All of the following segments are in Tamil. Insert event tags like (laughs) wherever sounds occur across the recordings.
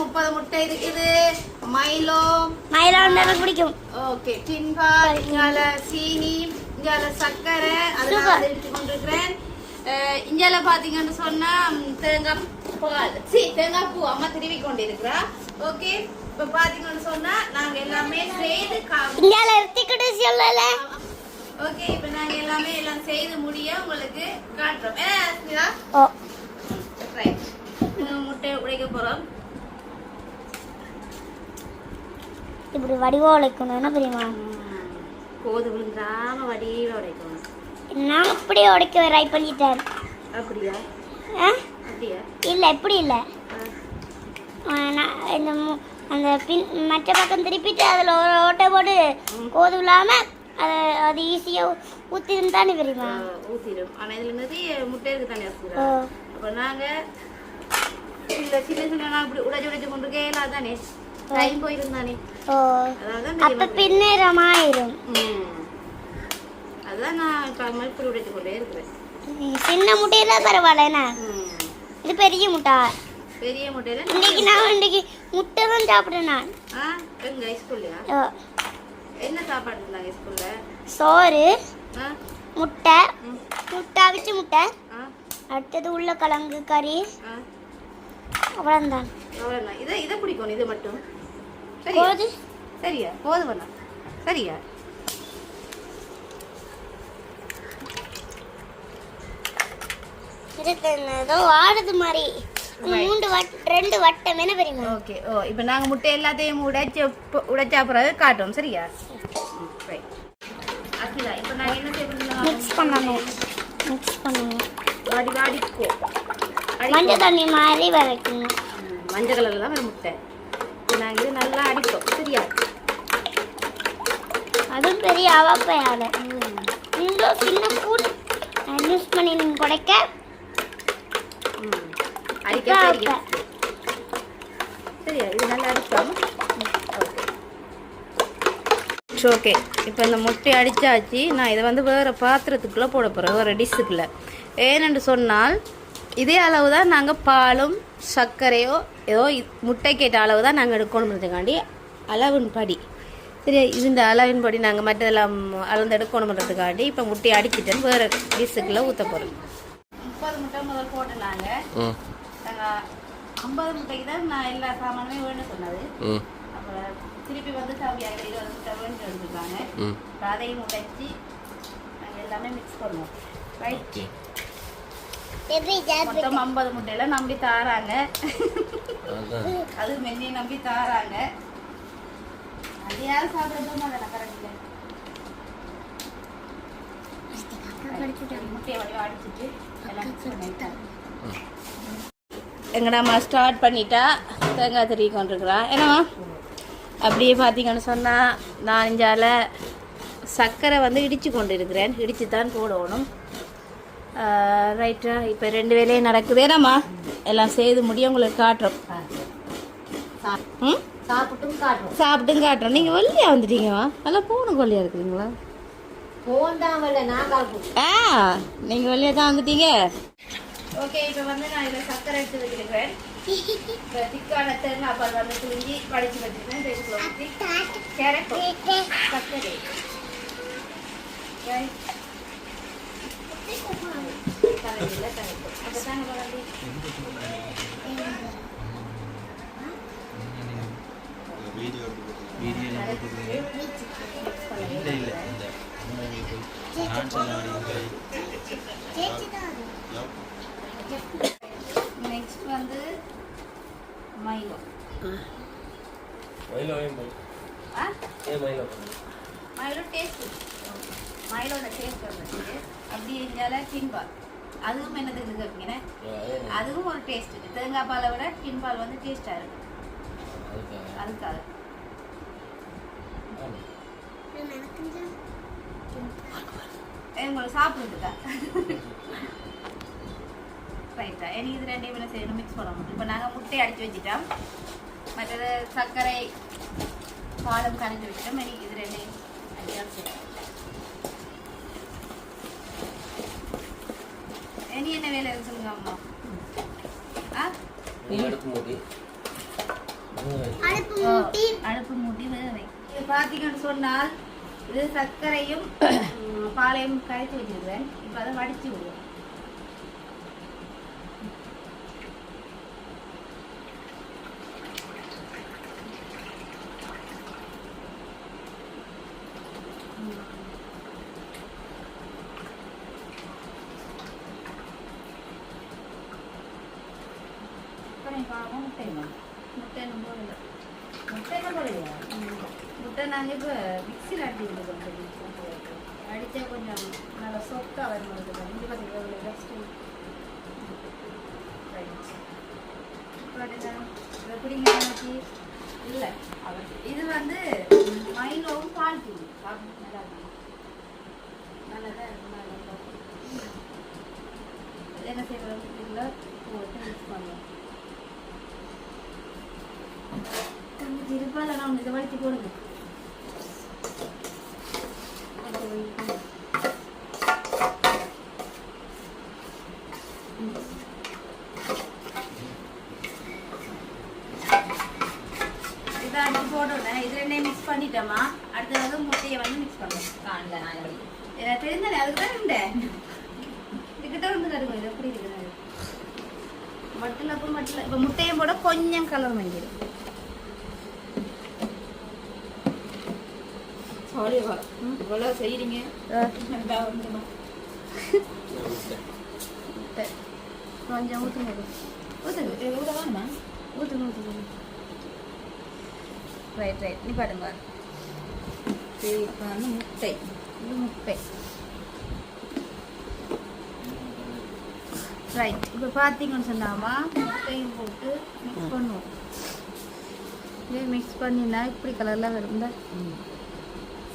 முப்பது முட்டை இருக்குது. மைலோ மயிலாண்டரை பிடிக்கும். ஓகே. டின்பால் இங்கால சீனி இங்கால சர்க்கரை அதெல்லாம் எடுத்து கொண்டிருக்கிறேன். இங்கால பார்த்தீங்கன்னு சொன்னா தேங்காய் பால் சி தேங்காய் பூ அம்மா திருவி கொண்டிருக்கிறா. ஓகே. இப்போ பார்த்தீங்கன்னு சொன்னா நாங்க எல்லாமே செய்து இந்தியாவில் எடுத்துக்கிட்டு சொல்லல. ஓகே. இப்போ நாங்க எல்லாமே எல்லாம் செய்து முடிய உங்களுக்கு காட்டுறோம். ஏ ஸ்மிதா. ஓ. ரைட் முட்டையை உடைக்க போறோம். இப்படி வடிவம் உழைக்கணும் என்ன தெரியுமா? கோது விழுந்தாம வடியில உடைக்கணும். நான் அப்படியே உடைக்க ட்ரை பண்ணிட்டேன். அப்படியா? ஆ? அப்படியா? இல்லை எப்படி இல்லை. நான் இந்த அந்த பின் மற்ற பக்கம் திருப்பிட்டு அதில் ஒரு ஓட்டை போட்டு கோது இல்லாமல் அது அது ஈஸியாக ஊற்றிருந்து தானே தெரியுமா? ஆ, ஊத்திடும் ஆனா இதுல நிறைய முட்டை இருக்கு தானே அப்ப நாங்க சில சின்ன சின்ன இப்படி உடைச்சு உடைச்சு கொண்டு கேலா தானே டைம் போயிருந்தானே ஓ அதாவது அப்போ பின்னேரமாயிரும் ம் அதுதான் நான் உடைச்சு கொண்டே இருக்கிறேன் சின்ன பரவாயில்ல என்ன. இது பெரிய முட்டை பெரிய முட்டையில இன்னைக்கு நான் இன்னைக்கு முட்டை தான் சாப்பிட்றேன் நான் எங்க ஸ்கூல்லையா என்ன சாப்பாடு இருந்தாங்க ஸ்கூல்ல சோறு முட்டை. முட்டை அவிச்ச முட்டை அடுத்தது உருளைக்கிழங்கு கறி ஆ அவ்வளோதான் அவ்வளவுதான். இதை இதை பிடிக்கணும் இது மட்டும் சரியா? கோது சரியா? போதும் பண்ணா சரியா? ஏதோ ஆடுது மாதிரி. மூன்று வட் ரெண்டு வட்டம் என்ன தெரியுமா? ஓகே ஓ இப்போ நாங்கள் முட்டை எல்லாத்தையும் உடைச்சு உடைச்சா பிறகு காட்டுவோம். சரியா. அகிலா இப்போ நாங்கள் என்ன செய்யணும் மிக்ஸ் பண்ணணும். மிக்ஸ் பண்ணணும். வாடி வாடிக்கோ மஞ்சள் தண்ணி மாதிரி வரைக்கணும் மஞ்சள் கலரில் தான் வரும் முட்டை. நாங்கள் இது நல்லா அடிப்போம். சரியா? அதுவும் பெரிய அவப்பையால இந்த சின்ன பூட் யூஸ் பண்ணி நீங்கள் குடைக்க அடிக்க சரியா? இது நல்லா அடிப்போம். ஓகே. ஓகே. இப்போ இந்த முட்டை அடித்தாச்சு நான் இதை வந்து வேறு பாத்திரத்துக்குள்ளே போட போகிறேன் வேறு டிஷ்ஷுக்குள்ளே ஏனென்று சொன்னால் இதே அளவு தான் நாங்கள் பாலும் சர்க்கரையோ ஏதோ முட்டை கேட்ட அளவு தான் நாங்கள் எடுக்கணுன்றதுக்காண்டி அளவின் படி. சரியா இந்த அளவின் படி நாங்கள் மற்றதெல்லாம் அளந்து எடுக்கணுன்றதுக்காண்டி இப்போ முட்டையை அடிச்சிட்டேன் வேறு டிஷ்ஷுக்குள்ளே ஊற்ற போகிறோம் முப்பது முட்டை முதல் போட்டேன் நாங்கள் ஐம்பது முட்டைக்கு தான் நான் எல்லா சாமானுமே வேணும் சொன்னது. ம். அப்புறம் திருப்பி வந்து சாப்பியாங்க இருபது முட்டை வேணும் எடுத்துருக்காங்க. அதையும் உடைச்சி நாங்கள் எல்லாமே மிக்ஸ் பண்ணுவோம். ரைட் மொத்தம் ஐம்பது முட்டையில நம்பி தாராங்க. அது மென்னி நம்பி தாராங்க. அது யாரும் சாப்பிட்றதும் அதை கரெக்டில் முட்டையை வடிவம் அடிச்சிட்டு எல்லாம் mix பண்ணிட்டேன் எங்கடாம்மா ஸ்டார்ட் பண்ணிட்டா தேங்காய் திருவி கொண்டிருக்கிறா என்னம்மா? அப்படியே பார்த்தீங்கன்னு சொன்னால் நான் இஞ்சால சர்க்கரை வந்து இடித்து கொண்டு இருக்கிறேன் இடித்து தான் போடணும். ரைட்டா இப்போ ரெண்டு வேலையும் நடக்குது. என்னம்மா எல்லாம் செய்து முடிய உங்களுக்கு காட்டுறோம். ம்? சாப்பிட்டும் காட்டுறோம். சாப்பிட்டும் காட்டுறோம். நீங்கள் வெள்ளையா வந்துட்டீங்கம்மா. நல்லா பூனை கொல்லியா இருக்கிறீங்களா ஆ நீங்கள் வெளியே தான் வந்துட்டீங்க. ஓகே இப்போ வந்து நான் இதில் சர்க்கரை எடுத்து வச்சிருக்கிறேன். இப்போ திக்கான தேங்காய் வந்து புளிஞ்சி வடிச்சு வச்சிருக்கேன் ஊற்றி கலந்துல கலந்து. அப்ப தாங்க கலந்து. நெக்ஸ்ட் மைலோ ஆ மைலோ டேஸ்ட் மைலோட டேஸ்ட் வந்துச்சு. அப்படி இருந்தால கிங்பால் அதுவும் என்னதுக்கு கேட்பீங்க அதே அதுவும் ஒரு டேஸ்ட் தேங்காய் பாலை விட டின் பால் வந்து டேஸ்டா இருக்கும் அதுக்காக. உங்களுக்கு சாப்பிடுறதுக்கா? ரைட்டா எனக்கு இது ரெண்டையும் என்ன செய்யணும். மிக்ஸ் பண்ணணும் இப்போ நாங்கள் முட்டை அடிச்சு வச்சுட்டோம். மற்றது சர்க்கரை பாலம் கரைச்சி வச்சுட்டோம். எனக்கு இது ரெண்டையும் அடியாக செய்யணும் இனி என்ன வேலை இருக்கு சொல்லுங்க அம்மா. அடுப்பு மூட்டி வேக வை. இது பார்த்தீங்கன்னு சொன்னால் இது சர்க்கரையும் பாலையும் கரைச்சி வச்சிருக்கிறேன். இப்போ அதை வடிச்சு விடுவோம் அப்புறம் பார்ப்போம் முட்டை முட்டை நம்ம போடல முட்டை என்ன போடலையா முட்டை நாங்கள் இப்போ மிக்சியில் அடி விடுவோம் அடித்தா கொஞ்சம் நல்லா சொத்தாக வரும் உங்களுக்கு இங்கே பார்த்தீங்கன்னா எவ்வளோ பெஸ்ட்டு எப்படிங்க இல்லை இது வந்து மைலோவும் பால் தூள் நல்லா இருக்கும். நல்லதாக இருக்கும் என்ன செய்யணும் இதில் போட்டு மிக்ஸ் பண்ணுவோம் கொஞ்சம் நான் இதை வளர்த்தி போடுங்க இதை அடிச்சு போட்டோன்னே இது ரெண்டையும் மிக்ஸ் பண்ணிட்டோமா அடுத்தது வந்து முட்டையை வந்து மிக்ஸ் பண்ணுவோம் காணல நான் எப்படி எனக்கு தெரிந்தானே அதுக்கு தான் இருந்தேன் இதுக்கிட்ட வந்து கருக்கும் இது எப்படி இருக்குது மட்டில் அப்புறம் மட்டில் இப்போ முட்டையும் போட கொஞ்சம் கலர் வாங்கிடும் சாரி இவ்வளோ செய்கிறீங்க முட்டை கொஞ்சம் ஊற்றுங்க ஊற்றுங்க எவ்வளோ வேணுமா. ஊற்றுங்க ஊற்றுங்க ரைட் ரைட் நீ பாடுங்க இப்போ வந்து முட்டை. இது முட்டை. ரைட் இப்போ பார்த்தீங்கன்னு சொன்னாமா முட்டையும் போட்டு மிக்ஸ் பண்ணுவோம். இதே மிக்ஸ் பண்ணினா இப்படி கலரில் வரும் இந்த.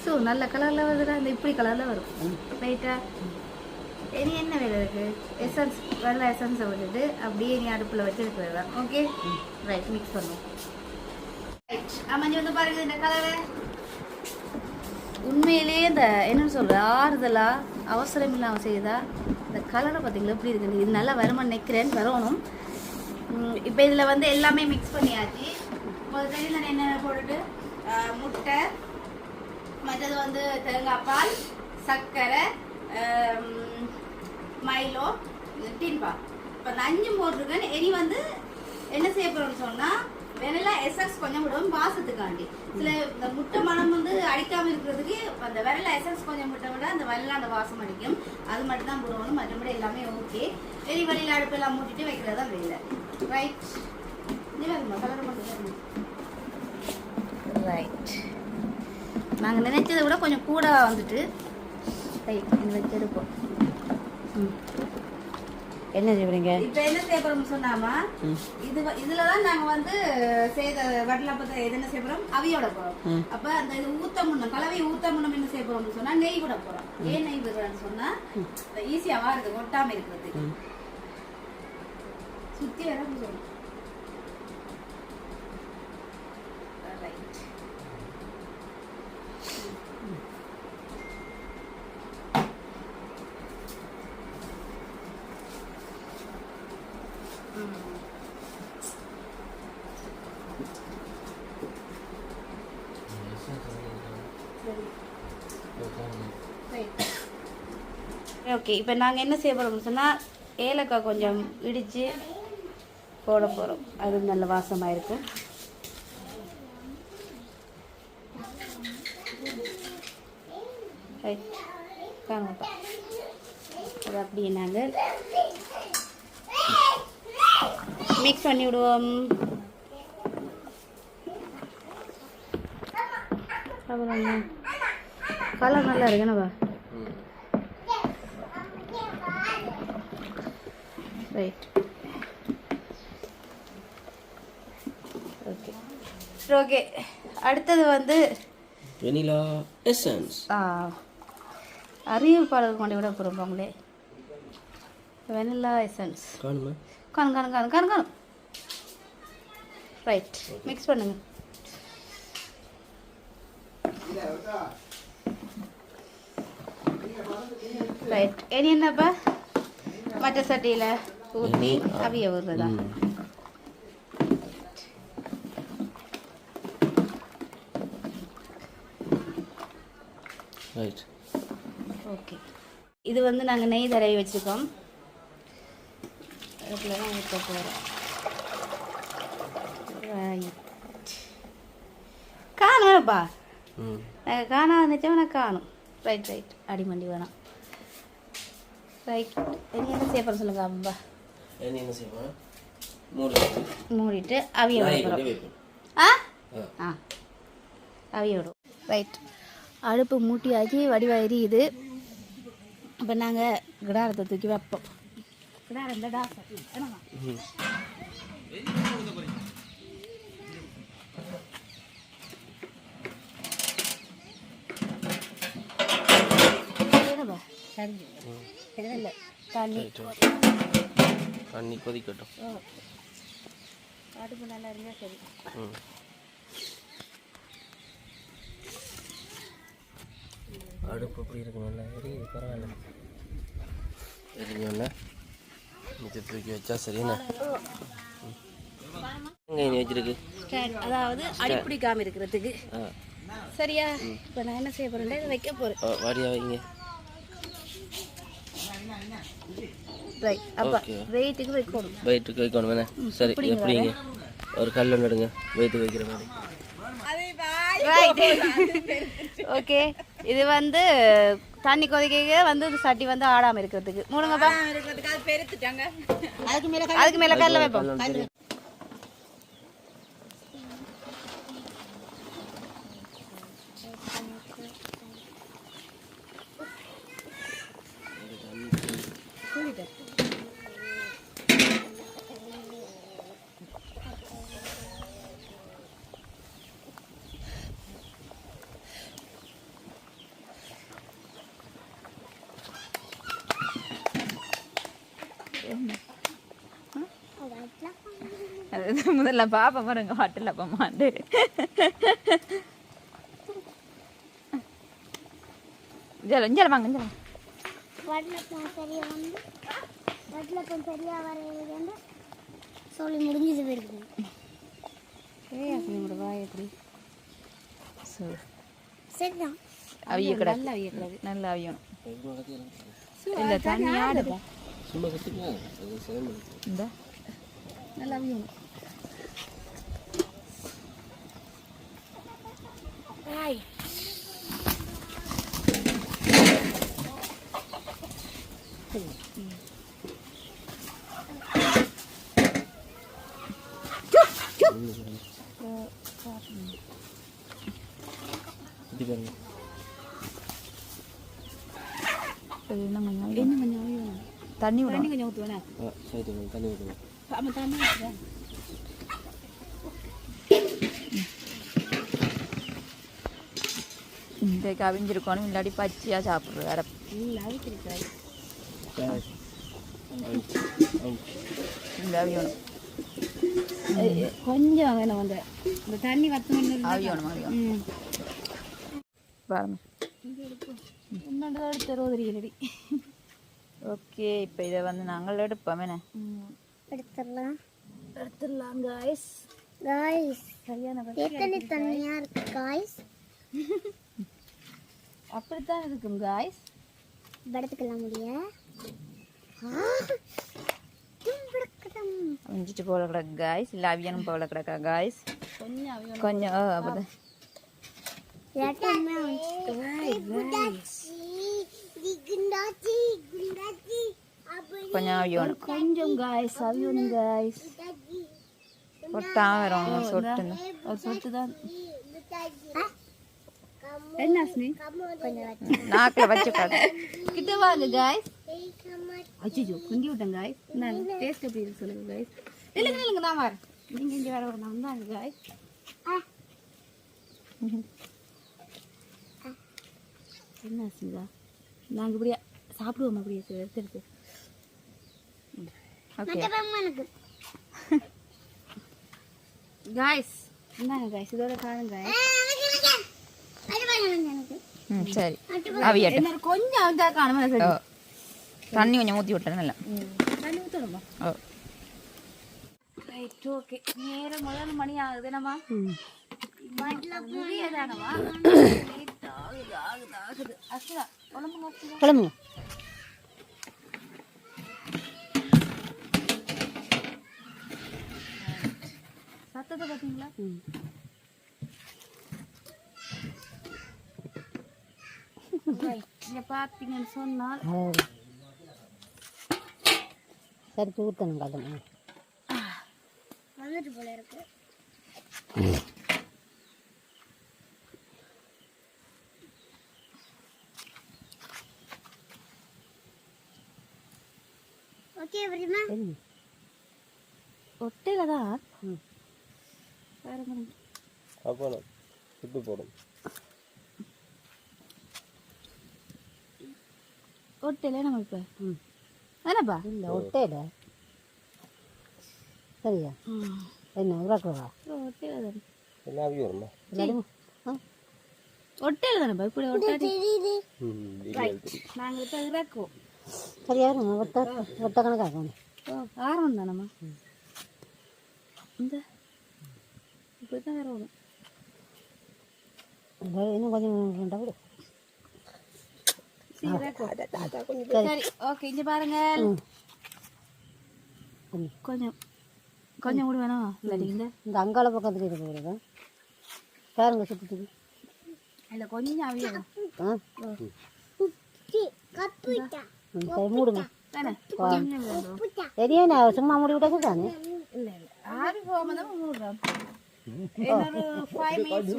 ஸோ நல்ல கலரில் வருதுடா. இந்த இப்படி கலரில் வரும். ரைட்டா இனி என்ன வேலை இருக்கு? எசன்ஸ் வெள்ளை எசன்ஸை விட்டுட்டு அப்படியே நீ அடுப்பில் வச்சு இருக்கிறதா ஓகே ரைட் மிக்ஸ் பண்ணுவோம். ரைட் அமைஞ்சு வந்து பாருங்க இந்த கலரை உண்மையிலேயே இந்த என்னன்னு சொல்ற ஆறுதலா அவசரம் இல்லாமல் செய்யுதா இந்த கலரை பார்த்தீங்களா எப்படி இருக்குது இது நல்லா வருமான்னு நினைக்கிறேன். வரணும். இப்போ இதில் வந்து எல்லாமே மிக்ஸ் பண்ணியாச்சு. முதல்ல நான் என்ன போட்டுட்டு முட்டை மற்றது வந்து தேங்காய் பால் சர்க்கரை மைலோ டின்பா இப்போ இந்த அஞ்சும் போட்டிருக்கேன். இனி வந்து என்ன செய்ய போகிறோம்னு சொன்னால் வெனிலா எசன்ஸ் கொஞ்சம் விடுவோம் வாசத்துக்காண்டி. சில இந்த முட்டை மனம் வந்து அடிக்காமல் இருக்கிறதுக்கு அந்த வெனிலா எசன்ஸ் கொஞ்சம் முட்டை விட அந்த வெனிலா அந்த வாசம் அடிக்கும். அது மட்டும் தான் போடணும் மற்றபடி எல்லாமே ஓகே வெளி வெளியில் அடுப்பெல்லாம் மூட்டிட்டு வைக்கிறது தான் வெளியில் ரைட் கலர் மட்டும் ரைட் நாங்கள் நினைச்சதை விட கொஞ்சம் கூட வந்துட்டு ரைட் இது வச்சு எடுப்போம். என்ன செய்வீங்க? இப்போ என்ன செய்ய போறோம்னு சொன்னாமா? இது வ- இதுல தான் நாங்க வந்து செய்த வடலப்பத்தை எது என்ன செய்ய போறோம்? அவியோட போறோம். அப்ப அந்த இது ஊத்த முன்னம் கலவை ஊத்த முன்னம் என்ன செய்ய போறோம்னு சொன்னா நெய் விட போறோம். ஏன் நெய் விடுறோம்னு சொன்னா ஈஸியா வாருது ஒட்டாம இருக்கிறது சுத்தி வர போறோம் ஓகே இப்போ நாங்கள் என்ன செய்ய போகிறோம்னு சொன்னால் ஏலக்காய் கொஞ்சம் இடித்து போட போகிறோம் அது நல்ல வாசமாக இருக்கும். ரைட் அது அப்படியே நாங்கள் மிக்ஸ் பண்ணி விடுவோம். அப்புறம் கலர் நல்லா இருக்குண்ணா ரைட் ஓகே ஓகே அடுத்தது வந்து வெனிலா எசன்ஸ். ஆ, அறிவிப்பாளர் கொண்டு விட போகிறோம் வெனிலா எசன்ஸ். காணுமா? காணும் காணும் காணும் காணும் காணும் ரைட் மிக்ஸ் பண்ணுங்க. ரைட் இனி என்னப்பா? மற்ற சட்டியில்? ஊற்றி அவிய விடுறதா ரைட் ஓகே இது வந்து நாங்கள் நெய் தடவி வச்சுருக்கோம் அதில் தான் ஊற்ற போகிறோம் காணும்ப்பா ம் நாங்கள் காணாம இருந்துச்சோம் நான் காணும் ரைட் ரைட் அடிமண்டி வேணாம் ரைட் என்ன போகிறோம் சொல்லுங்க அம்பா என்ன என்ன செய்வோம் மூடிட்டு. அவிய நாய் விட கொண்டு போகிறோம் வைப்போம் ஆ? ஆ. அவிய விடும் ரைட் அடுப்பு மூட்டியாச்சு வடிவா எரியுது இப்போ நாங்கள் கிடாரத்தை தூக்கி வைப்போம். கிடாரம் இந்த டாஸ் தண்ணி. தண்ணி கொதிக்கட்டும். அடுப்பு நல்லா இருந்தால் சரி. ம். அடுப்பு எப்படி இருக்கு நல்லா எரியுது பரவாயில்ல. எரிஞ்சோடனே மிச்ச தூக்கி வச்சா சரிண்ணா எங்கே இனி வச்சிருக்கு? அதாவது அடிப்பிடிக்காம இருக்கிறதுக்கு ஆ. சரியா? இப்போ நான் என்ன செய்ய போறேன் இதை வைக்க போறேன். ஆ, வாடியா வைங்க. ரைட் அப்போ. வெயிட்டுக்கு வைக்கணும். வெயிட்டுக்கு வைக்கணும் வேணே சரி எப்படிங்க ஒரு கல் நடுங்க வெயிட்டு வைக்கிற மாதிரி. ஓகே இது வந்து தண்ணி கொதிக்க வந்து இந்த சட்டி வந்து ஆடாம இருக்கிறதுக்கு. மூடுங்கப்பா. அதுக்கு மேல கல்ல வைப்போம் அது முதல்ல பாப்பா பாருங்க ஹோட்டல்ல போமாண்டு ஜல இஞ்சல வாங்க வடலப்பம் சரியா வந்து சொல்லி முடிஞ்சது போயிருக்குது ஏய் எப்படி? சரிதான். அவிய கிடக்கு. நல்லா அவியக்கூடாது நல்லா அவியணும். இந்த தண்ணி ஆடுதா சும்மா கற்றுக்கலாம் அது சேம் இந்த நல்லா அவியணும் இது பாருங்க இது இன்னும் கொஞ்சம் அவியணும். இன்னும் கொஞ்சம் அவியணும் தண்ணி தண்ணி விடணும் கொஞ்சம் ஊற்றுவேண்ணே ஆ சரி கொஞ்சம் தண்ணி ஊற்றுங்க ஆமாம் தண்ணி ஊற்றுவேன் இன்றைக்கு அவிஞ்சிருக்கணும் இல்லாட்டி பச்சையாக சாப்பிட்றது வேற இந்த அவியணும். கொஞ்சம் வேணும் அந்த இந்த தண்ணி வத்தணும் அவியணும் அவியணும். பாருங்க. இன்னொன்று எடுத்து ஓகே இப்போ இதை வந்து நாங்கள் எடுப்போம் என்ன? எடுத்துடலாம். எடுத்துடலாம் காய்ஸ் காய்ஸ் எத்தனை தண்ணியா இருக்கு காய்ஸ் (laughs) அப்படித்தான் இருக்கும் காய்ஸ் எடுத்துக்கலாம் முடிய. அவிஞ்சிட்டு போல கிடக்கு காய்ஸ் இல்லை அவியணும் போல கிடக்கா காய்ஸ் கொஞ்சம் கொஞ்சம் அப்படிதான் கொஞ்சம் அவியணும் கொஞ்சம் காய்ஸ் அவியணும் காய்ஸ் ஒட்டாம வரும் சொட்டுன்னு ஒரு சொட்டு தான். என்ன நாக்கில் வச்சு கிட்ட வாங்க காய்ஸ் அச்சோ குண்டி விட்டேன் காய்ஸ் இந்தாங்க டேஸ்ட் எப்படி இருக்கு சொல்லுங்க காய்ஸ் இல்லைங்க இல்லைங்க நான் வரேன். நீங்க இங்க வர வரணும் இந்தாங்க காய்ஸ் என்ன அஸ்மிதா நாங்க இப்படியா சாப்பிடுவோம் அப்படியே சார் எடுத்து எடுத்து ஓகே எனக்கு காய்ஸ் இந்தாங்க காய்ஸ் இதோட காணும் காய்ஸ் எனக்கு ம் சரி அவியட்டும் என்ன கொஞ்சம் அவிதா காணுமா ஓ சரி தண்ணி கொஞ்சம் ஊற்றி விட்டேன் நல்லா தண்ணி ஊற்றணுமா ஓ ரைட் ஓகே நேரம் முதல் மணி ஆகுது நம்ம முடியதானவா ஆகுது ஆகுது ஆகுது அஸ்மிதா உடம்புங்க அஸ்மிதா கிளம்புங்க சத்தத்தை பார்த்தீங்களா இங்க பார்த்தீங்கன்னு சொன்னால் சரி ஊற்றணும் வந்துட்டு போல இருக்கு. ஓகே மாதிரி அப்போ சுட்டு போடும் ஒட்டையில நம்ம இப்போ. என்னப்பா இல்லை ஒட்டையில சரியா? என்ன உருவாக்குவா ஒட்டையில தானே. என்ன அவி வருமா? ஒட்டையில தானேப்பா இப்படி ஒட்டாடி ம். நாங்கள் இப்போ இறக்குவோம் சரியா ஒத்த கணக்காக்கணும் ஓ ஆரம் தானம்மா? இந்த இப்படி தான் வரணும் இன்னும் கொஞ்சம் ரெண்டா விடு சரி ஓகே இங்க பாருங்க. கொஞ்சம் கொஞ்சம் கூட வேணும் இல்லாட்டி இந்த அங்காள பக்கத்துல இருக்கு விடுங்க பாருங்க சுற்றி இல்ல கொஞ்சம் அவியும் ஆ. ம், சரி மூடுங்க. சரியா நான் சும்மா மூடி விட்டாச்சு தானே இல்ல இல்ல. ஆறு போகாம தான் மூடுறோம். இன்னொரு ஃபைவ் மினிட்ஸ்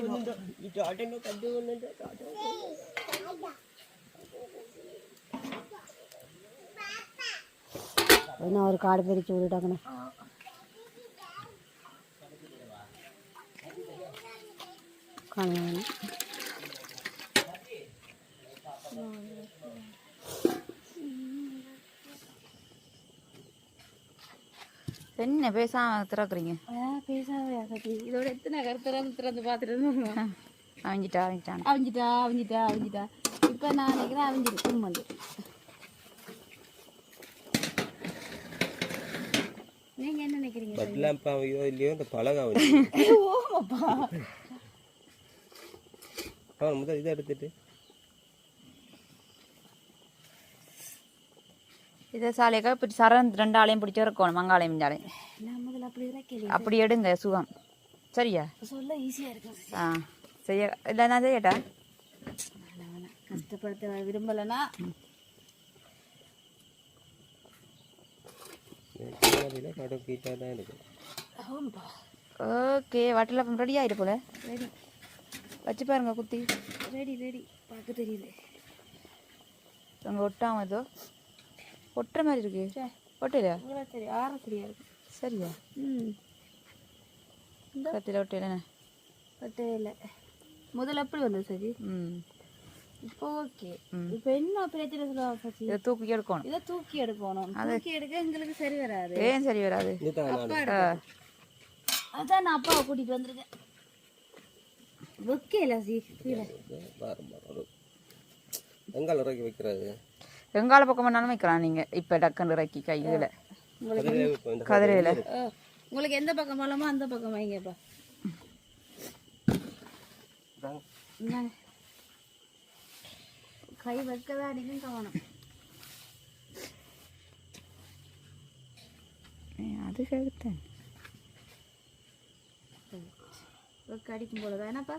என்ன ஒரு காடு பிரித்து விட்டுட்டாங்கண்ணே காணுங்க என்ன பேசாம திறக்குறீங்க சத்தி இதோட எத்தனை திறந்து பார்த்துட்டு அவிஞ்சிட்டா அவிஞ்சிட்டான் அவிஞ்சிட்டா அவிஞ்சிட்டா அவிஞ்சிட்டா. இப்போ நான் நினைக்கிறேன் அவிஞ்சிருக்கு வந்து. நீங்க என்ன நினைக்கிறீங்க பட்லாம் பாவையோ இல்லையோ இந்த பழக அவி அவன் முதல் இதை எடுத்துட்டு. இதை சாலைக்கா இப்படி சரண் ரெண்டு ஆளையும் பிடிச்சி இருக்கணும் நான் முதல்ல அப்படி எடுங்க சுகம். சரியா? சொல்ல ஈஸியா இருக்கும். ஆ செய்ய இல்லை நான் செய்யட்டா. கஷ்டப்படுத்த விரும்பலனா கடும் கீட்டாக தான் இருக்கும் ஆமாப்பா. ஓகே வட்டலப்பம் ரெடி ஆயிடு போல? ரெடி வச்சு பாருங்க குத்தி ரெடி ரெடி பார்க்க தெரியுது. அங்கே ஒட்டாம ஏதோ ஒட்டுற மாதிரி இருக்கு. ஒட்டையில உங்களை சரி ஆற சரியா இருக்கு. சரியா? ம். கத்தியில் ஒட்டையில பட்டே இல்லை. முதல்ல எப்படி வந்தது சஜி. ம். இப்போ ஓகே. இப்போ என்ன பிரச்சனை சொல்லுவாங்க சச்சி இதை தூக்கி எடுக்கணும். இதை தூக்கி எடுக்கணும். தூக்கி எடுக்க எங்களுக்கு சரி வராது. ஏன் சரி வராது. அதான் நான் அப்பாவை கூட்டிட்டு வந்திருக்கேன். வைக்கல சி எங்கால் இறக்கி வைக்கிறது? வெங்கால பக்கம் வேணாலும் வைக்கலாம் நீங்கள் இப்போ டக்குன்னு இறக்கி கையில். கதிரையில். ஆ, உங்களுக்கு எந்த பக்கம் போலாமோ அந்த பக்கம் வைங்கப்பா. கை வைக்கதான் அடிக்கும் கவனம். அது வைக்க அடிக்கும் போல என்னப்பா?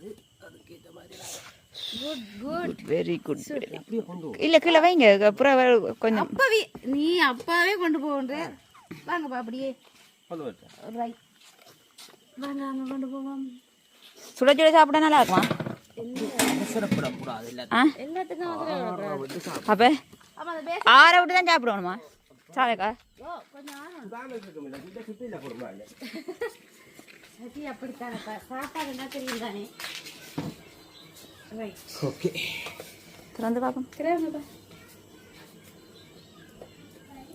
குட் குட் வெரி குட் இல்லை கீழே வைங்க. அப்புறம் கொஞ்சம் அப்பாவே நீ அப்பாவே கொண்டு போன்ற வாங்கப்பா அப்படியே. வாங்க அங்க கொண்டு போவோம். சுட சுட சாப்பிட நல்லா இருக்குமா? அப்போ ஆற விட்டு தான் சாப்பிடணுமா சாலைக்கா சரி அப்படித்தானப்பா சாப்பாடுன்னா தெரியும் தானே ஓகே திறந்து பார்ப்போம் கிரேமப்பா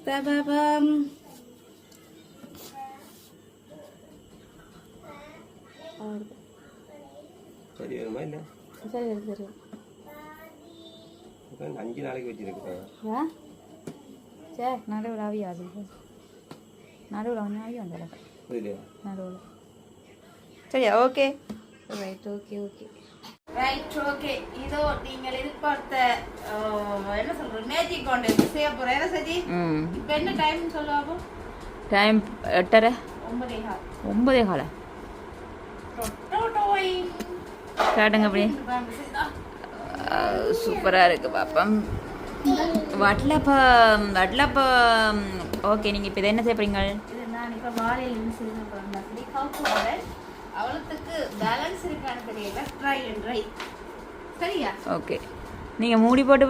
தபபம் சரி வருமா இல்லை சரி சரி அஞ்சு நாளைக்கு வச்சிருக்கேன் ஆ? சரி நடுவில் ஆவியாது நடுவில் ஒன்று ஆவி புரியலையா நடுவில். சரியா okay right okay okay right okay இதோ நீங்கள் எதிர்பார்த்த என்ன சொல்றது? மேஜிக் கான்டெஸ்ட் செய்ய போறோம் என்ன இப்போ என்ன டைம் சொல்லுவாப்போ டைம் எட்டரை. ஒன்பதே கால். ஒன்பதே கால. காட்டுங்க அப்படி. சூப்பராக இருக்குது பாப்பம் வட்லப்பம் வட்லப்பம் ஓகே நீங்கள் இப்போ இதை என்ன செய்ய போறீங்க? நான் இப்போ வாழையில செய்ய போறேன் அவளுக்கு பேலன்ஸ் இருக்கான்னு தெரியல. ட்ரை அண்ட் ட்ரை சரியா? ஓகே நீங்கள் மூடி போட்டு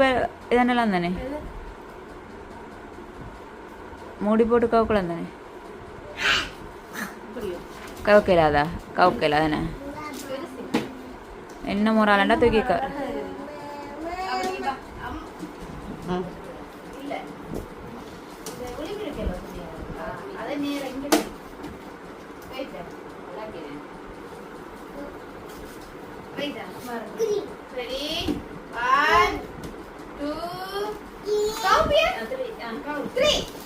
இதென்னலாம் தானே? மூடி போட்டு கவுக்கலாம் தானே? கவுக்கலாதா? கவுக்கலா தானே? என்ன முறாலண்டா தூக்கி Three. One, two, three. Stop here. Uh, three. Uh, three.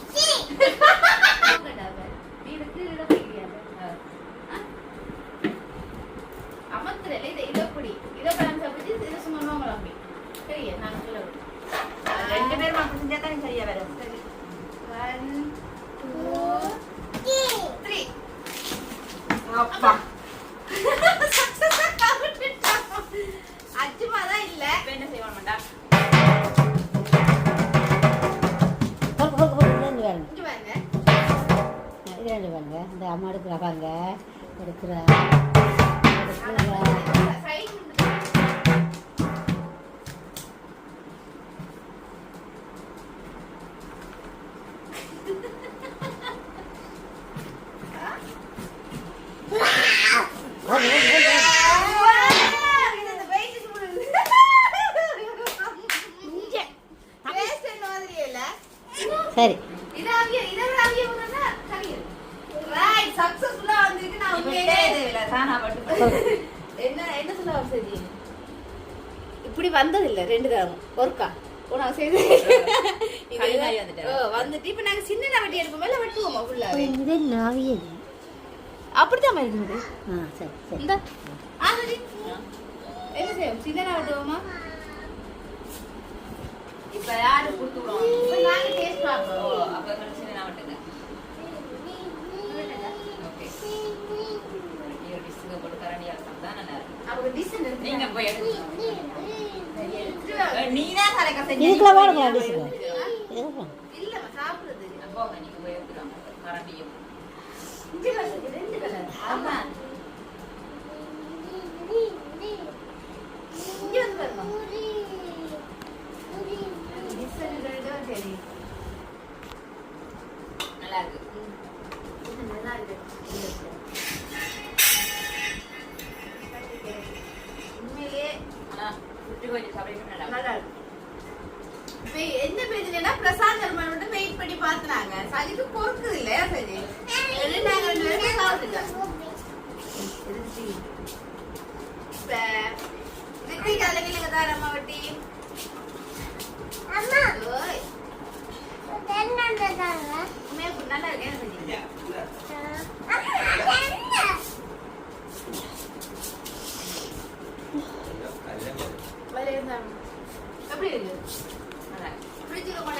இதுக்குள்ள போடுங்க இதுக்கு இல்ல சாப்பிடுறது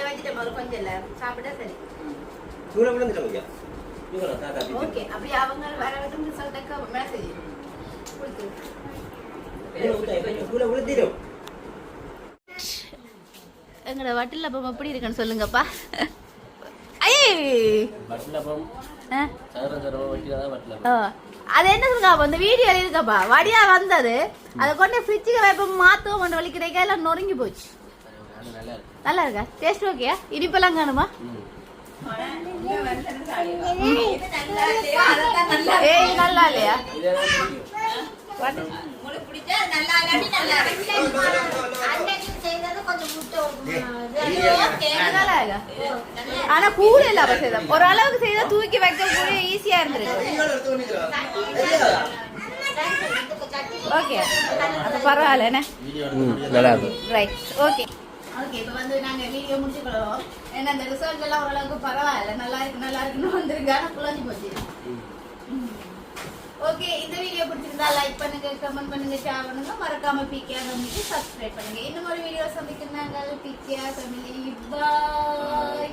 வச்சுட்டு போது கொஞ்சம் இல்லை சாப்பிட்டா சரி தூர விழுந்துட்டோம் ஓகே அப்படி அவங்க வர விட்டு ரிசல்ட்டுக்கு மெசேஜ் கொடுத்து எங்களோட வட்டில் அப்போ எப்படி இருக்குன்னு சொல்லுங்கப்பா. அது என்ன சொல்லுங்கப்பா இந்த வீடியோ இருக்கப்பா. வடியா வந்தது. அதை கொண்டு ஃப்ரிட்ஜுக்கு வைப்ப மாத்தவும் கொண்டு வலிக்கிறேக்கா எல்லாம் நொறுங்கி போச்சு. நல்லா இருக்கு. டேஸ்ட் ஓகேயா இனிப்பெல்லாம் காணுமா? ஏய் நல்லா இல்லையா? இதே தான் பிடிக்கும் அன்னைக்கு செய்தது கொஞ்சம் நல்லா? ஆனா கூட இல்ல அப்ப செய்த ஒரு அளவுக்கு செய்தா தூக்கி வைக்க கூட ஈஸியா இருந்திருக்கு. ஓகே. அப்ப பரவாயில்ல என்ன? நல்லா ரைட் ஓகே ஓகே இப்போ வந்து நாங்க வீடியோ முடிச்சுக்கிறோம் ஏன்னா இந்த ரிசல்ட் எல்லாம் ஓரளவுக்கு பரவாயில்ல. நல்லா இருக்கு நல்லா இருக்குன்னு வந்திருக்கு. ஆனா குழஞ்சு போச்சு. ஓகே இந்த வீடியோ பிடிச்சிருந்தா லைக் பண்ணுங்க கமெண்ட் பண்ணுங்க ஷேர் பண்ணுங்க. மறக்காம பிகே ஃபேமிலிக்கு சப்ஸ்கிரைப் பண்ணுங்க. இன்னும் ஒரு வீடியோ சந்திக்கிறாங்க பிகே ஃபேமிலி பாய்